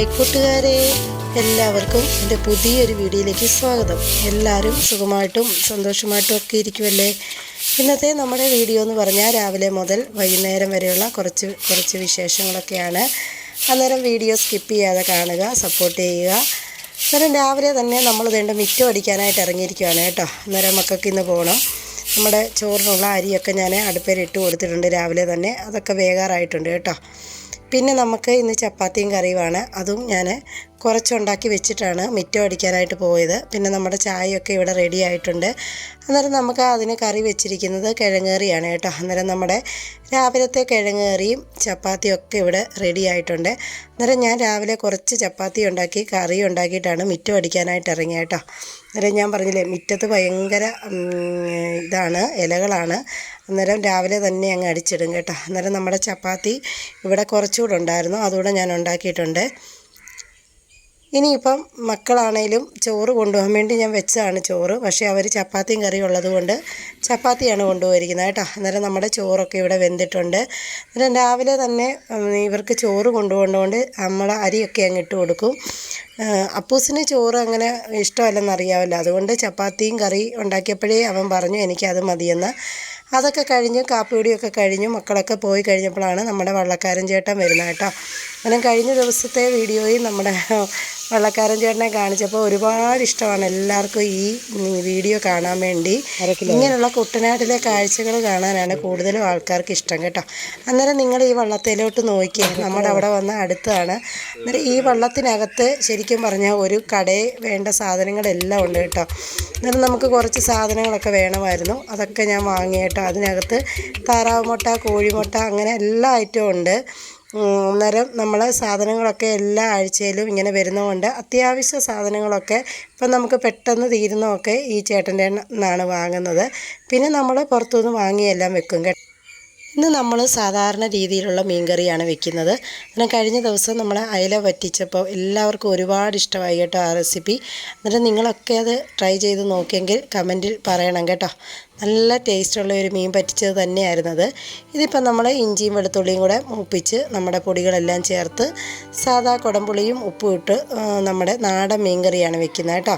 Hi കൂട്ടുകാരെ എല്ലാവർക്കും എന്റെ പുതിയൊരു വീഡിയോയിലേക്ക് സ്വാഗതം. എല്ലാവരും സുഖമായിട്ടും സന്തോഷമായിട്ടും ഒക്കെ ഇരിക്കുമല്ലേ ഇന്നത്തെ നമ്മുടെ വീഡിയോ എന്ന് പറഞ്ഞാൽ രാവിലെ മുതൽ വൈകുന്നേരം വരെയുള്ള കുറച്ച് കുറച്ച് വിശേഷങ്ങളൊക്കെയാണ്. അന്നേരം വീഡിയോ സ്കിപ്പ് ചെയ്യാതെ കാണുക സപ്പോർട്ട് ചെയ്യുക. അന്നേരം രാവിലെ തന്നെ നമ്മൾ വേണ്ട മിറ്റം അടിക്കാനായിട്ട് ഇറങ്ങിയിരിക്കുകയാണ് കേട്ടോ. അന്നേരം മക്കൾക്ക് ഇന്ന് പോകണം നമ്മുടെ ചോറിനുള്ള അരിയൊക്കെ ഞാൻ അടുപ്പേരിട്ട് കൊടുത്തിട്ടുണ്ട് രാവിലെ തന്നെ. അതൊക്കെ വേകാറായിട്ടുണ്ട് കേട്ടോ. പിന്നെ നമുക്ക് ഇന്ന് ചപ്പാത്തിയും കറിയുമാണ്. അതും ഞാൻ കുറച്ചുണ്ടാക്കി വെച്ചിട്ടാണ് മിറ്റം അടിക്കാനായിട്ട് പോയത്. പിന്നെ നമ്മുടെ ചായയൊക്കെ ഇവിടെ റെഡി ആയിട്ടുണ്ട്. അന്നേരം നമുക്ക് അതിന് കറി വെച്ചിരിക്കുന്നത് കിഴങ്ങേറിയാണ് കേട്ടോ. അന്നേരം നമ്മുടെ രാവിലത്തെ കിഴങ്ങേറിയും ചപ്പാത്തിയും ഒക്കെ ഇവിടെ റെഡി ആയിട്ടുണ്ട്. അന്നേരം ഞാൻ രാവിലെ കുറച്ച് ചപ്പാത്തി ഉണ്ടാക്കി കറി ഉണ്ടാക്കിയിട്ടാണ് മിറ്റം അടിക്കാനായിട്ട് ഇറങ്ങിയ കേട്ടോ. അന്നേരം ഞാൻ പറഞ്ഞില്ലേ മുറ്റത്ത് ഭയങ്കര ഇതാണ് ഇലകളാണ്. അന്നേരം രാവിലെ തന്നെ അങ്ങ് അടിച്ചിടും കേട്ടോ. അന്നേരം നമ്മുടെ ചപ്പാത്തി ഇവിടെ കുറച്ചുകൂടെ ഉണ്ടായിരുന്നു. അതുകൂടെ ഞാൻ ഉണ്ടാക്കിയിട്ടുണ്ട്. ഇനിയിപ്പം മക്കളാണേലും ചോറ് കൊണ്ടുപോകാൻ വേണ്ടി ഞാൻ വെച്ചതാണ് ചോറ്. പക്ഷേ അവർ ചപ്പാത്തിയും കറിയും ഉള്ളത് കൊണ്ട് ചപ്പാത്തിയാണ് കൊണ്ടുപോയിരിക്കുന്നത് കേട്ടോ. അന്നേരം നമ്മുടെ ചോറൊക്കെ ഇവിടെ വെന്തിട്ടുണ്ട്. അന്നേരം രാവിലെ തന്നെ ഇവർക്ക് ചോറ് കൊണ്ടുപോകുന്നതുകൊണ്ട് നമ്മളെ അരിയൊക്കെ അങ്ങ് ഇട്ട് കൊടുക്കും. അപ്പൂസിന് ചോറ് അങ്ങനെ ഇഷ്ടമല്ലെന്ന് ഇഷ്ടമല്ലെന്നറിയാമല്ലോ അതുകൊണ്ട് ചപ്പാത്തിയും കറി ഉണ്ടാക്കിയപ്പോഴേ അവൻ പറഞ്ഞു എനിക്കത് മതിയെന്ന്. അതൊക്കെ കഴിഞ്ഞ് കാപ്പിയൊടിയൊക്കെ കഴിഞ്ഞ് മക്കളൊക്കെ പോയി കഴിഞ്ഞപ്പോഴാണ് നമ്മുടെ വള്ളക്കാരൻ ചേട്ടൻ വരുന്നത് കേട്ടോ. അങ്ങനെ കഴിഞ്ഞ ദിവസത്തെ വീഡിയോയും നമ്മുടെ വള്ളക്കാരൻ ചേട്ടനെ കാണിച്ചപ്പോൾ ഒരുപാട് ഇഷ്ടമാണ് എല്ലാവർക്കും ഈ വീഡിയോ കാണാൻ വേണ്ടി. ഇങ്ങനെയുള്ള കുട്ടനാട്ടിലെ കാഴ്ചകൾ കാണാനാണ് കൂടുതലും ആൾക്കാർക്ക് ഇഷ്ടം കേട്ടോ. അന്നേരം നിങ്ങൾ ഈ വള്ളത്തിലോട്ട് നോക്കിയേ. നമ്മുടെ അവിടെ വന്ന അടുത്താണ്. അന്നേരം ഈ വള്ളത്തിനകത്ത് ശരിക്കും പറഞ്ഞാൽ ഒരു കടയിൽ വേണ്ട സാധനങ്ങളെല്ലാം ഉണ്ട് കേട്ടോ. അന്നേരം നമുക്ക് കുറച്ച് സാധനങ്ങളൊക്കെ വേണമായിരുന്നു. അതൊക്കെ ഞാൻ വാങ്ങി കേട്ടോ അതിനകത്ത് താറാവ് മുട്ട കോഴിമുട്ട അങ്ങനെ എല്ലാ ഐറ്റവും ഉണ്ട്. അന്നേരം നമ്മൾ സാധനങ്ങളൊക്കെ എല്ലാ ആഴ്ചയിലും ഇങ്ങനെ വരുന്നതുകൊണ്ട് അത്യാവശ്യ സാധനങ്ങളൊക്കെ ഇപ്പം നമുക്ക് പെട്ടെന്ന് തീരുന്നതൊക്കെ ഈ ചേട്ടന്റെ നിന്നാണ് വാങ്ങുന്നത്. പിന്നെ നമ്മൾ പുറത്തുനിന്ന് വാങ്ങിയെല്ലാം വെക്കും കേട്ടോ ഇന്ന് നമ്മൾ സാധാരണ രീതിയിലുള്ള മീൻകറിയാണ് വെക്കുന്നത്. അങ്ങനെ കഴിഞ്ഞ ദിവസം നമ്മൾ അയല വറ്റിച്ചപ്പോൾ എല്ലാവർക്കും ഒരുപാട് ഇഷ്ടമായി കേട്ടോ ആ റെസിപ്പി. എന്നിട്ട് നിങ്ങളൊക്കെ അത് ട്രൈ ചെയ്ത് നോക്കിയെങ്കിൽ കമന്റിൽ പറയണം കേട്ടോ. നല്ല ടേസ്റ്റുള്ള ഒരു മീൻ പറ്റിച്ചത് തന്നെയായിരുന്നത്. ഇതിപ്പോൾ നമ്മൾ ഇഞ്ചിയും വെളുത്തുള്ളിയും കൂടെ മൂപ്പിച്ച് നമ്മുടെ പൊടികളെല്ലാം ചേർത്ത് സാധാ കുടംപുളിയും ഉപ്പും ഇട്ട് നമ്മുടെ നാടൻ മീൻകറിയാണ് വെക്കുന്നത് കേട്ടോ.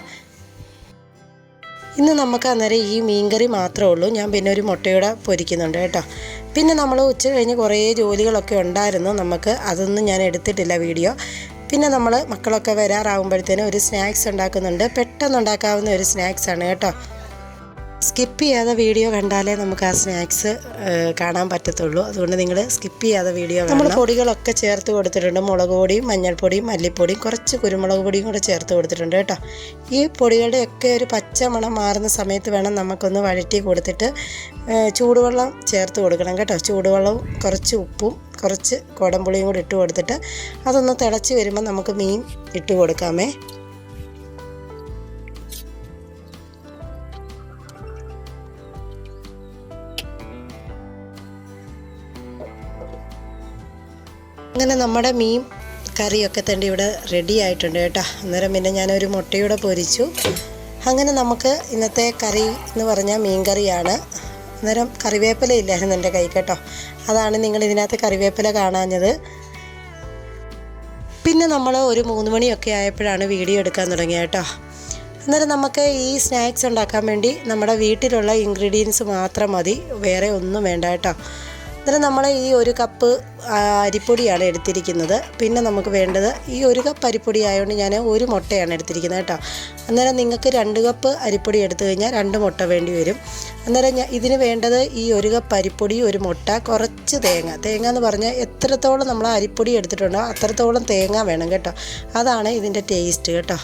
ഇന്ന് നമുക്ക് അന്നേരം ഈ മീൻകറി മാത്രമേ ഉള്ളൂ. ഞാൻ പിന്നെ ഒരു മുട്ടയുടെ പൊരിക്കുന്നുണ്ട് കേട്ടോ. പിന്നെ നമ്മൾ ഉച്ച കഴിഞ്ഞ് കുറേ ജോലികളൊക്കെ ഉണ്ടായിരുന്നു. നമുക്ക് അതൊന്നും ഞാൻ എടുത്തിട്ടില്ല വീഡിയോ. പിന്നെ നമ്മൾ മക്കളൊക്കെ വരാറാകുമ്പോഴത്തേനും ഒരു സ്നാക്സ് ഉണ്ടാക്കുന്നുണ്ട്. പെട്ടെന്ന് ഉണ്ടാക്കാവുന്ന ഒരു സ്നാക്സാണ് കേട്ടോ. സ്കിപ്പ് ചെയ്യാതെ വീഡിയോ കണ്ടാലേ നമുക്ക് ആ സ്നാക്സ് കാണാൻ പറ്റത്തുള്ളൂ. അതുകൊണ്ട് നിങ്ങൾ സ്കിപ്പ് ചെയ്യാതെ വീഡിയോ നമ്മൾ പൊടികളൊക്കെ ചേർത്ത് കൊടുത്തിട്ടുണ്ട്. മുളക് പൊടിയും മഞ്ഞൾപ്പൊടിയും മല്ലിപ്പൊടിയും കുറച്ച് കുരുമുളക് പൊടിയും കൂടെ ചേർത്ത് കൊടുത്തിട്ടുണ്ട് കേട്ടോ. ഈ പൊടികളുടെയൊക്കെ ഒരു പച്ച മണം മാറുന്ന സമയത്ത് വേണം നമുക്കൊന്ന് വഴറ്റി കൊടുത്തിട്ട് ചൂടുവെള്ളം ചേർത്ത് കൊടുക്കണം കേട്ടോ. ചൂടുവെള്ളവും കുറച്ച് ഉപ്പും കുറച്ച് കുടംപുളിയും കൂടി ഇട്ട് കൊടുത്തിട്ട് അതൊന്ന് തിളച്ച് വരുമ്പോൾ നമുക്ക് മീൻ ഇട്ട് കൊടുക്കാമേ. അങ്ങനെ നമ്മുടെ മീൻ കറിയൊക്കെ തന്നെ ഇവിടെ റെഡി ആയിട്ടുണ്ട് കേട്ടോ. അന്നേരം പിന്നെ ഞാനൊരു മുട്ടയൂടെ പൊരിച്ചു. അങ്ങനെ നമുക്ക് ഇന്നത്തെ കറി എന്ന് പറഞ്ഞാൽ മീൻ കറിയാണ്. അന്നേരം കറിവേപ്പില ഇല്ലായിരുന്നു എന്റെ കൈ കേട്ടോ. അതാണ് നിങ്ങൾ ഇതിനകത്ത് കറിവേപ്പില കാണാഞ്ഞത്. പിന്നെ നമ്മൾ ഒരു മൂന്ന് മണിയൊക്കെ ആയപ്പോഴാണ് വീഡിയോ എടുക്കാൻ തുടങ്ങിയത് കേട്ടോ. അന്നേരം നമുക്ക് ഈ സ്നാക്സ് ഉണ്ടാക്കാൻ വേണ്ടി നമ്മുടെ വീട്ടിലുള്ള ഇൻഗ്രീഡിയൻസ് മാത്രം മതി. വേറെ ഒന്നും വേണ്ട കേട്ടോ. അന്നേരം നമ്മൾ ഈ ഒരു കപ്പ് അരിപ്പൊടിയാണ് എടുത്തിരിക്കുന്നത്. പിന്നെ നമുക്ക് വേണ്ടത് ഈ ഒരു കപ്പ് അരിപ്പൊടി ആയതുകൊണ്ട് ഞാൻ ഒരു മുട്ടയാണ് എടുത്തിരിക്കുന്നത് കേട്ടോ. അന്നേരം നിങ്ങൾക്ക് രണ്ട് കപ്പ് അരിപ്പൊടി എടുത്തു കഴിഞ്ഞാൽ രണ്ട് മുട്ട വേണ്ടി വരും. അന്നേരം ഞാൻ ഇതിന് വേണ്ടത് ഈ ഒരു കപ്പ് അരിപ്പൊടി ഒരു മുട്ട കുറച്ച് തേങ്ങ. തേങ്ങ എന്ന് പറഞ്ഞാൽ എത്രത്തോളം നമ്മൾ അരിപ്പൊടി എടുത്തിട്ടുണ്ടോ അത്രത്തോളം തേങ്ങ വേണം കേട്ടോ. അതാണ് ഇതിന്റെ ടേസ്റ്റ് കേട്ടോ.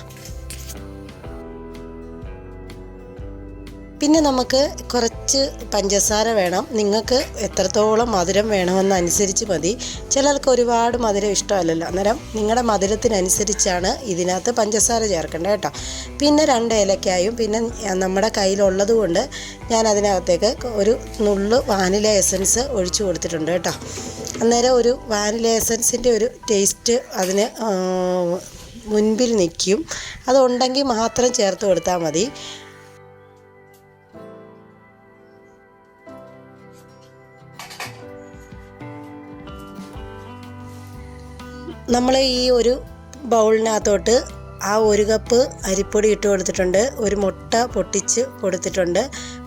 പിന്നെ നമുക്ക് കുറച്ച് പഞ്ചസാര വേണം. നിങ്ങൾക്ക് എത്രത്തോളം മധുരം വേണമെന്നനുസരിച്ച് മതി. ചിലർക്ക് ഒരുപാട് മധുരം ഇഷ്ടമല്ലല്ലോ. അന്നേരം നിങ്ങളുടെ മധുരത്തിനനുസരിച്ചാണ് ഇതിനകത്ത് പഞ്ചസാര ചേർക്കേണ്ടത് കേട്ടോ. പിന്നെ രണ്ട് ഏലക്കായും പിന്നെ നമ്മുടെ കയ്യിലുള്ളത് കൊണ്ട് ഞാൻ അതിനകത്തേക്ക് ഒരു നുള്ള് വാനില എസൻസ് ഒഴിച്ചു കൊടുത്തിട്ടുണ്ട് കേട്ടോ. അന്നേരം ഒരു വാനില എസൻസിന്റെ ഒരു ടേസ്റ്റ് അതിന് മുൻപിൽ നിൽക്കും. അതുണ്ടെങ്കിൽ മാത്രം ചേർത്ത് കൊടുത്താൽ മതി. നമ്മൾ ഈ ഒരു ബൗളിനകത്തോട്ട് ആ ഒരു കപ്പ് അരിപ്പൊടി ഇട്ട് കൊടുത്തിട്ടുണ്ട്. ഒരു മുട്ട പൊട്ടിച്ച് കൊടുത്തിട്ടുണ്ട്.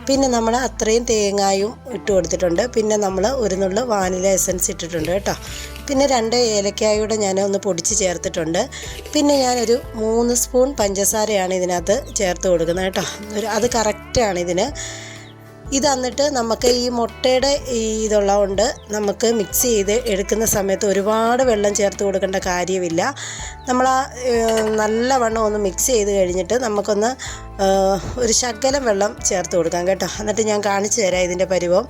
പിന്നെ നമ്മൾ അത്രയും തേങ്ങായും ഇട്ട് കൊടുത്തിട്ടുണ്ട്. പിന്നെ നമ്മൾ ഒരു നുള്ളു വാനില എസൻസ് ഇട്ടിട്ടുണ്ട് കേട്ടോ. പിന്നെ രണ്ട് ഏലക്കായൂടെ ഞാൻ ഒന്ന് പൊടിച്ച് ചേർത്തിട്ടുണ്ട്. പിന്നെ ഞാനൊരു മൂന്ന് സ്പൂൺ പഞ്ചസാരയാണ് ഇതിനകത്ത് ചേർത്ത് കൊടുക്കുന്നത് കേട്ടോ. ഒരു അത് കറക്റ്റാണ് ഇതിന്. ഇത് നമുക്ക് ഈ മുട്ടയുടെ ഇതുള്ളതുകൊണ്ട് നമുക്ക് മിക്സ് ചെയ്ത് എടുക്കുന്ന സമയത്ത് ഒരുപാട് വെള്ളം ചേർത്ത് കൊടുക്കേണ്ട കാര്യമില്ല. നമ്മൾ ആ നല്ലവണ്ണം ഒന്ന് മിക്സ് ചെയ്ത് കഴിഞ്ഞിട്ട് നമുക്കൊന്ന് ഒരു ശകലം വെള്ളം ചേർത്ത് കൊടുക്കാം കേട്ടോ. എന്നിട്ട് ഞാൻ കാണിച്ചു തരാം ഇതിന്റെ പരുവം.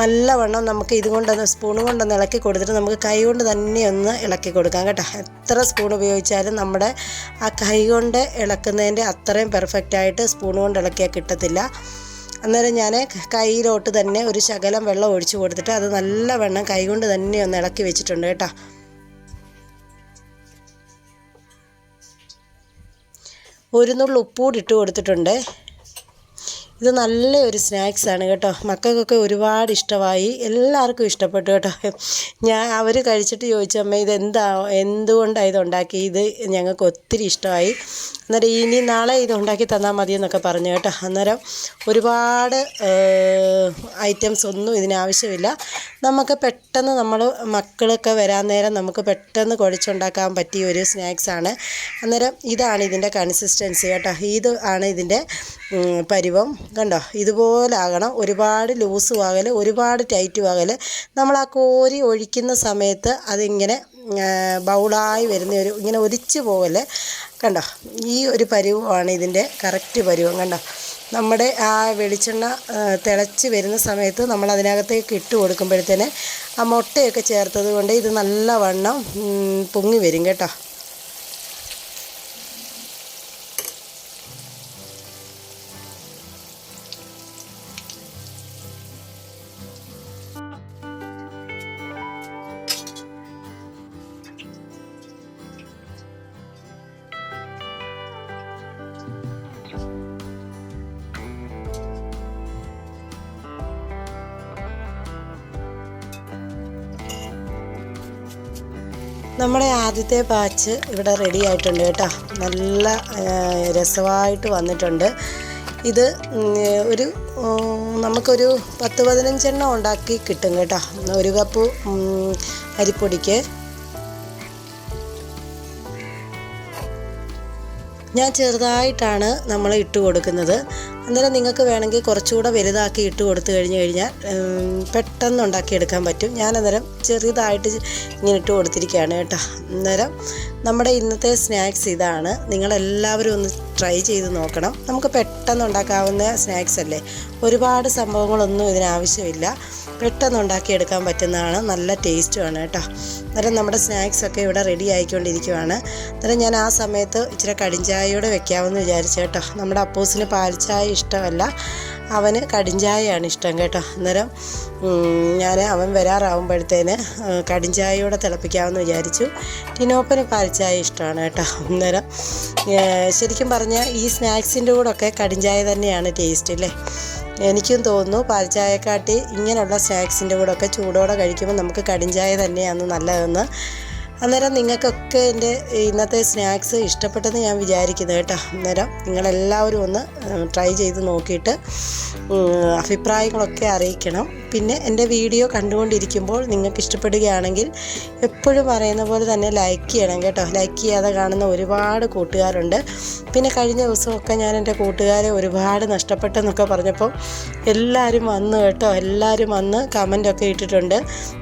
നല്ലവണ്ണം നമുക്ക് ഇതുകൊണ്ടൊന്ന് സ്പൂൺ കൊണ്ടൊന്ന് ഇളക്കി കൊടുത്തിട്ട് നമുക്ക് കൈ കൊണ്ട് തന്നെ ഒന്ന് ഇളക്കി കൊടുക്കാം കേട്ടോ. എത്ര സ്പൂൺ ഉപയോഗിച്ചാലും നമ്മുടെ ആ കൈ കൊണ്ട് ഇളക്കുന്നതിന്റെ അത്രയും പെർഫെക്റ്റായിട്ട് സ്പൂൺ കൊണ്ട് ഇളക്കിയാൽ കിട്ടത്തില്ല. അന്നേരം ഞാൻ കയ്യിലോട്ട് തന്നെ ഒരു ശകലം വെള്ളം ഒഴിച്ചു കൊടുത്തിട്ട് അത് നല്ല വെണ്ണം കൈകൊണ്ട് തന്നെ ഒന്ന് ഇളക്കി വെച്ചിട്ടുണ്ട് കേട്ടോ. ഒരു നുള്ളു ഉപ്പൂടി ഇട്ട് കൊടുത്തിട്ടുണ്ട്. ഇത് നല്ല ഒരു സ്നാക്സ് ആണ് കേട്ടോ. മക്കൾക്കൊക്കെ ഒരുപാട് ഇഷ്ടമായി. എല്ലാവർക്കും ഇഷ്ടപ്പെട്ടു കേട്ടോ. ഞാൻ അവർ കഴിച്ചിട്ട് ചോദിച്ചു അമ്മ ഇത് എന്താ എന്തുകൊണ്ടാണ് ഇത് ഉണ്ടാക്കി ഇത് ഞങ്ങൾക്ക് ഒത്തിരി ഇഷ്ടമായി. അന്നേരം ഇനി നാളെ ഇത് ഉണ്ടാക്കി തന്നാൽ മതി എന്നൊക്കെ പറഞ്ഞു കേട്ടോ. അന്നേരം ഒരുപാട് ഐറ്റംസ് ഒന്നും ഇതിനാവശ്യമില്ല നമുക്ക് പെട്ടെന്ന് നമ്മൾ മക്കളൊക്കെ വരാൻ നേരം നമുക്ക് പെട്ടെന്ന് കുഴച്ചുണ്ടാക്കാൻ പറ്റിയ ഒരു സ്നാക്സാണ് അന്നേരം ഇതാണ് ഇതിന്റെ കൺസിസ്റ്റൻസി കേട്ടോ. ഇത് ആണ് ഇതിന്റെ പരിവം. കണ്ടോ? ഇതുപോലെ ആകണം. ഒരുപാട് ലൂസും ആകൽ ഒരുപാട് ടൈറ്റും ആകൽ നമ്മൾ ആ കോരി ഒഴിക്കുന്ന സമയത്ത് അതിങ്ങനെ ബൗളായി വരുന്ന ഒരു ഇങ്ങനെ ഒലിച്ചു പോകൽ കണ്ടോ? ഈ ഒരു പരുവമാണ് ഇതിന്റെ കറക്റ്റ് പരുവം കണ്ടോ? നമ്മുടെ ആ വെളിച്ചെണ്ണ തിളച്ച് വരുന്ന സമയത്ത് നമ്മൾ അതിനകത്തേക്ക് ഇട്ട് കൊടുക്കുമ്പോഴത്തേന് ആ മുട്ടയൊക്കെ ചേർത്തത് കൊണ്ട് ഇത് നല്ല വണ്ണം പൊങ്ങി വരും കേട്ടോ. നമ്മുടെ ആദ്യത്തെ ബാച്ച് ഇവിടെ റെഡി ആയിട്ടുണ്ട് കേട്ടോ. നല്ല രസമായിട്ട് വന്നിട്ടുണ്ട്. ഇത് ഒരു നമുക്കൊരു പത്ത് പതിനഞ്ചെണ്ണം ഉണ്ടാക്കി കിട്ടും കേട്ടോ. ഒരു കപ്പ് അരിപ്പൊടിക്ക്. ഞാൻ ചെറുതായിട്ടാണ് നമ്മൾ ഇട്ട് കൊടുക്കുന്നത്. അന്നേരം നിങ്ങൾക്ക് വേണമെങ്കിൽ കുറച്ചുകൂടെ വലുതാക്കി ഇട്ട് കൊടുത്തു കഴിഞ്ഞ് കഴിഞ്ഞാൽ പെട്ടെന്ന് ഉണ്ടാക്കിയെടുക്കാൻ പറ്റും. ഞാൻ അന്നേരം ചെറുതായിട്ട് ഇങ്ങനെ ഇട്ട് കൊടുത്തിരിക്കുകയാണ് കേട്ടോ. അന്നേരം നമ്മുടെ ഇന്നത്തെ സ്നാക്സ് ഇതാണ്. നിങ്ങളെല്ലാവരും ഒന്ന് ട്രൈ ചെയ്ത് നോക്കണം. നമുക്ക് പെട്ടെന്ന് ഉണ്ടാക്കാവുന്ന സ്നാക്സ് അല്ലേ? ഒരുപാട് സംഭവങ്ങളൊന്നും ഇതിനാവശ്യമില്ല പെട്ടെന്ന് ഉണ്ടാക്കിയെടുക്കാൻ പറ്റുന്നതാണ്. നല്ല ടേസ്റ്റുമാണ് കേട്ടോ. അന്നേരം നമ്മുടെ സ്നാക്സൊക്കെ ഇവിടെ റെഡി ആയിക്കൊണ്ടിരിക്കുവാണ്. അന്നേരം ഞാൻ ആ സമയത്ത് ഇച്ചിരി കടിഞ്ചായയോടെ വെക്കാമെന്ന് വിചാരിച്ചു കേട്ടോ. നമ്മുടെ അപ്പൂസിന് പാൽച്ചായ ഇഷ്ടമല്ല. അവന് കടിഞ്ചായയാണ് ഇഷ്ടം കേട്ടോ. അന്നേരം ഞാൻ അവൻ വരാറാവുമ്പോഴത്തേന് കടിഞ്ചായയോടെ തിളപ്പിക്കാമെന്ന് വിചാരിച്ചു. ടിനോപ്പന് പാൽച്ചായ ഇഷ്ടമാണ് കേട്ടോ. അന്നേരം ശരിക്കും പറഞ്ഞാൽ ഈ സ്നാക്സിന്റെ കൂടെയൊക്കെ കടിഞ്ചായ തന്നെയാണ് ടേസ്റ്റ് അല്ലേ എനിക്കും തോന്നുന്നു പാൽച്ചായക്കാട്ടി ഇങ്ങനെയുള്ള സ്നാക്സിന്റെ കൂടെയൊക്കെ ചൂടോടെ കഴിക്കുമ്പോൾ നമുക്ക് കടിഞ്ചായ തന്നെയാണ് നല്ലതെന്ന്. അന്നേരം നിങ്ങൾക്കൊക്കെ എന്റെ ഇന്നത്തെ സ്നാക്സ് ഇഷ്ടപ്പെട്ടെന്ന് ഞാൻ വിചാരിക്കുന്നു കേട്ടോ. അന്നേരം നിങ്ങളെല്ലാവരും ഒന്ന് ട്രൈ ചെയ്ത് നോക്കിയിട്ട് അഭിപ്രായങ്ങളൊക്കെ അറിയിക്കണം. പിന്നെ എന്റെ വീഡിയോ കണ്ടുകൊണ്ടിരിക്കുമ്പോൾ നിങ്ങൾക്ക് ഇഷ്ടപ്പെടുകയാണെങ്കിൽ എപ്പോഴും പറയുന്ന പോലെ തന്നെ ലൈക്ക് ചെയ്യണം കേട്ടോ. ലൈക്ക് ചെയ്യാതെ കാണുന്ന ഒരുപാട് കൂട്ടുകാരുണ്ട്. പിന്നെ കഴിഞ്ഞ ദിവസമൊക്കെ ഞാൻ എന്റെ കൂട്ടുകാരെ ഒരുപാട് നഷ്ടപ്പെട്ടെന്നൊക്കെ പറഞ്ഞപ്പോൾ എല്ലാവരും വന്ന് കേട്ടോ. എല്ലാവരും വന്ന് കമന്റൊക്കെ ഇട്ടിട്ടുണ്ട്.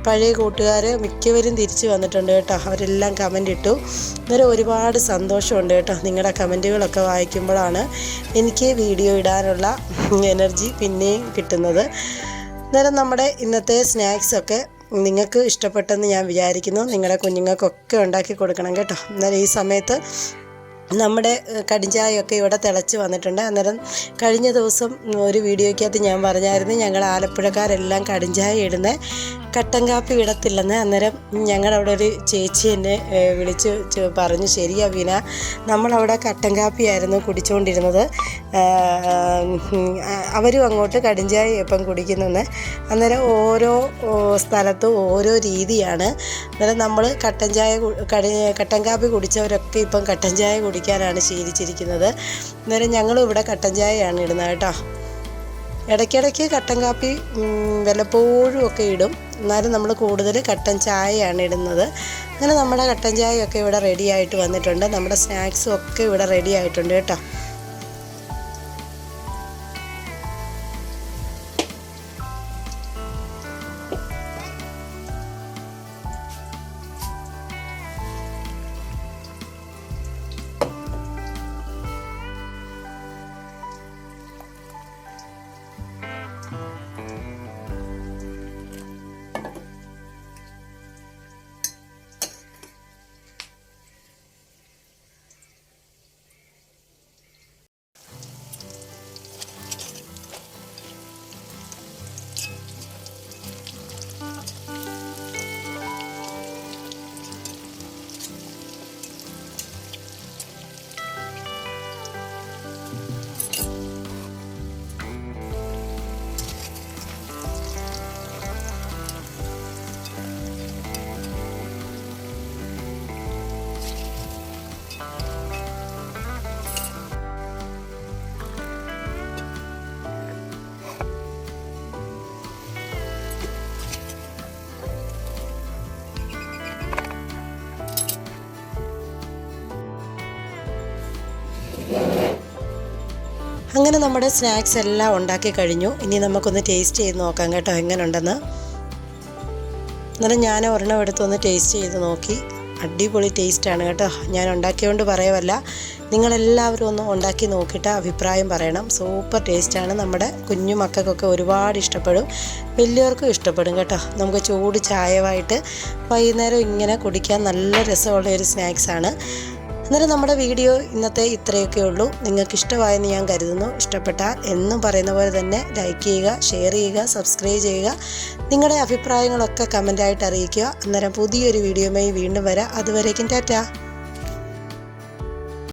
പഴയ കൂട്ടുകാർ മിക്കവരും തിരിച്ചു വന്നിട്ടുണ്ട് കേട്ടോ. അവരെല്ലാം കമന്റ് ഇട്ടു. അന്നേരം ഒരുപാട് സന്തോഷമുണ്ട് കേട്ടോ. നിങ്ങളുടെ കമന്റുകളൊക്കെ വായിക്കുമ്പോഴാണ് എനിക്ക് വീഡിയോ ഇടാനുള്ള എനർജി പിന്നെയും കിട്ടുന്നത്. അന്നേരം നമ്മുടെ ഇന്നത്തെ സ്നാക്സൊക്കെ നിങ്ങൾക്ക് ഇഷ്ടപ്പെട്ടെന്ന് ഞാൻ വിചാരിക്കുന്നു. നിങ്ങളുടെ കുഞ്ഞുങ്ങൾക്കൊക്കെ ഉണ്ടാക്കി കൊടുക്കണം കേട്ടോ. അന്നേരം ഈ സമയത്ത് നമ്മുടെ ഏഹ്, കടിഞ്ചായൊക്കെ ഇവിടെ തിളച്ച് വന്നിട്ടുണ്ട്. അന്നേരം കഴിഞ്ഞ ദിവസം ഒരു വീഡിയോയ്ക്കകത്ത് ഞാൻ പറഞ്ഞായിരുന്നു ഞങ്ങൾ ആലപ്പുഴക്കാരെല്ലാം കടിഞ്ചായ ഇടുന്ന കട്ടൻ കാപ്പി ഇടത്തില്ലെന്ന്. അന്നേരം ഞങ്ങളുടെ അവിടെ ഒരു ചേച്ചി എന്നെ വിളിച്ച് പറഞ്ഞു ശരിയാ വീന നമ്മളവിടെ കട്ടൻ കാപ്പിയായിരുന്നു കുടിച്ചുകൊണ്ടിരുന്നത് അവരും അങ്ങോട്ട് കടിഞ്ചായ ഇപ്പം കുടിക്കുന്നെന്ന്. അന്നേരം ഓരോ സ്ഥലത്തും ഓരോ രീതിയാണ്. അന്നേരം നമ്മൾ കട്ടൻ ചായ കടി കട്ടൻ കാപ്പി കുടിച്ചവരൊക്കെ ഇപ്പം കട്ടൻ ചായ കുടിക്കാനാണ് ശീലിച്ചിരിക്കുന്നത്. അന്നേരം ഞങ്ങളും ഇവിടെ കട്ടൻ ചായയാണ് ഇടുന്നത് കേട്ടോ. ഇടയ്ക്കിടയ്ക്ക് കട്ടൻ കാപ്പി വല്ലപ്പോഴും ഒക്കെ ഇടും. എന്നാലും നമ്മൾ കൂടുതൽ കട്ടൻ ചായയാണ് ഇടുന്നത്. അങ്ങനെ നമ്മുടെ കട്ടൻ ചായയൊക്കെ ഇവിടെ റെഡി ആയിട്ട് വന്നിട്ടുണ്ട്. നമ്മുടെ സ്നാക്സും ഒക്കെ ഇവിടെ റെഡി ആയിട്ടുണ്ട് കേട്ടോ. അങ്ങനെ നമ്മുടെ സ്നാക്സ് എല്ലാം ഉണ്ടാക്കി കഴിഞ്ഞു. ഇനി നമുക്കൊന്ന് ടേസ്റ്റ് ചെയ്ത് നോക്കാം കേട്ടോ എങ്ങനെയുണ്ടെന്ന് എന്നാലും ഞാൻ ഒരെണ്ണം എടുത്തൊന്ന് ടേസ്റ്റ് ചെയ്ത് നോക്കി. അടിപൊളി ടേസ്റ്റാണ് കേട്ടോ. ഞാൻ ഉണ്ടാക്കിയതുകൊണ്ട് പറയുമല്ല നിങ്ങളെല്ലാവരും ഒന്ന് ഉണ്ടാക്കി നോക്കിയിട്ട് അഭിപ്രായം പറയണം. സൂപ്പർ ടേസ്റ്റാണ് നമ്മുടെ കുഞ്ഞു മക്കൾക്കൊക്കെ ഒരുപാട് ഇഷ്ടപ്പെടും. വലിയവർക്കും ഇഷ്ടപ്പെടും കേട്ടോ. നമുക്ക് ചൂട് ചായവായിട്ട് വൈകുന്നേരം ഇങ്ങനെ കുടിക്കാൻ നല്ല രസമുള്ള ഒരു സ്നാക്സാണ് അന്നേരം നമ്മുടെ വീഡിയോ ഇന്നത്തെ ഇത്രയൊക്കെ ഉള്ളൂ. നിങ്ങൾക്ക് ഇഷ്ടമായെന്ന് ഞാൻ കരുതുന്നു. ഇഷ്ടപ്പെട്ടാൽ എന്നും പറയുന്ന പോലെ തന്നെ ലൈക്ക് ചെയ്യുക ഷെയർ ചെയ്യുക സബ്സ്ക്രൈബ് ചെയ്യുക. നിങ്ങളുടെ അഭിപ്രായങ്ങളൊക്കെ കമന്റായിട്ട് അറിയിക്കുക. അന്നേരം പുതിയൊരു വീഡിയോയുമായി വീണ്ടും വരാം. അതുവരേക്കും ടാറ്റ.